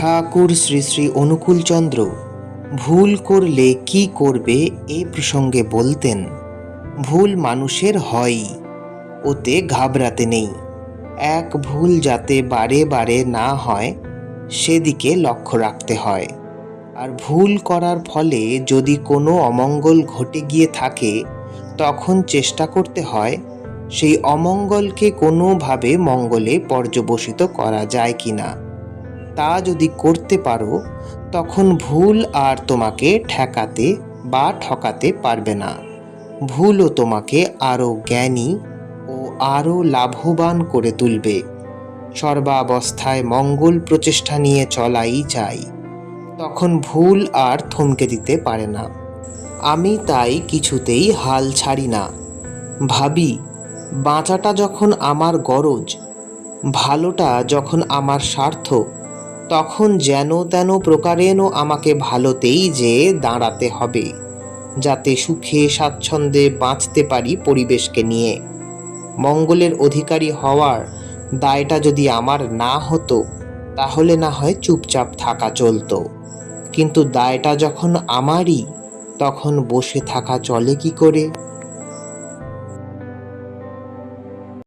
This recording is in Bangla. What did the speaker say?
ঠাকুর শ্রী শ্রী অনুকূলচন্দ্র, ভুল করলে কি করবে এ প্রসঙ্গে বলতেন, ভুল মানুষের হয়ই ওতে ঘাবড়াতে নেই। এক ভুল যাতে বারে বারে না হয়, সেদিকে লক্ষ্য রাখতে হয়। আর ভুল করার ফলে যদি কোনো অমঙ্গল ঘটে গিয়ে থাকে, তখন চেষ্টা করতে হয়, সেই অমঙ্গলকে কোনোভাবে মঙ্গলে পর্যবসিত করা যায় কিনা। তা যদি করতে পারো, তখন ভুল আর তোমাকে ঠেকাতে বা ঠকাতে পারবে না। ভুলও তোমাকে আরও জ্ঞানী ও আরও লাভবান করে তুলবে। সর্বাবস্থায় মঙ্গল প্রচেষ্টা নিয়ে চলাই চাই তখন ভুল আর থমকে দিতে পারে না। আমি তাই কিছুতেই হাল ছাড়ি না। ভাবি, বাঁচাটা যখন আমার গরজ, ভালোটা যখন আমার স্বার্থ তখন যেন তেন প্রকারেণ আমাকে ভালোতেই যে দাঁড়াতে হবে, যাতে সুখে স্বাচ্ছন্দ্যে বাঁচতে পারি পরিবেশকে নিয়ে। মঙ্গলের অধিকারী হওয়ার দায়টা যদি আমার না হতো, তাহলে না হয় চুপচাপ থাকা চলতো। কিন্তু দায়টা যখন আমারই, তখন বসে থাকা চলে কি করে?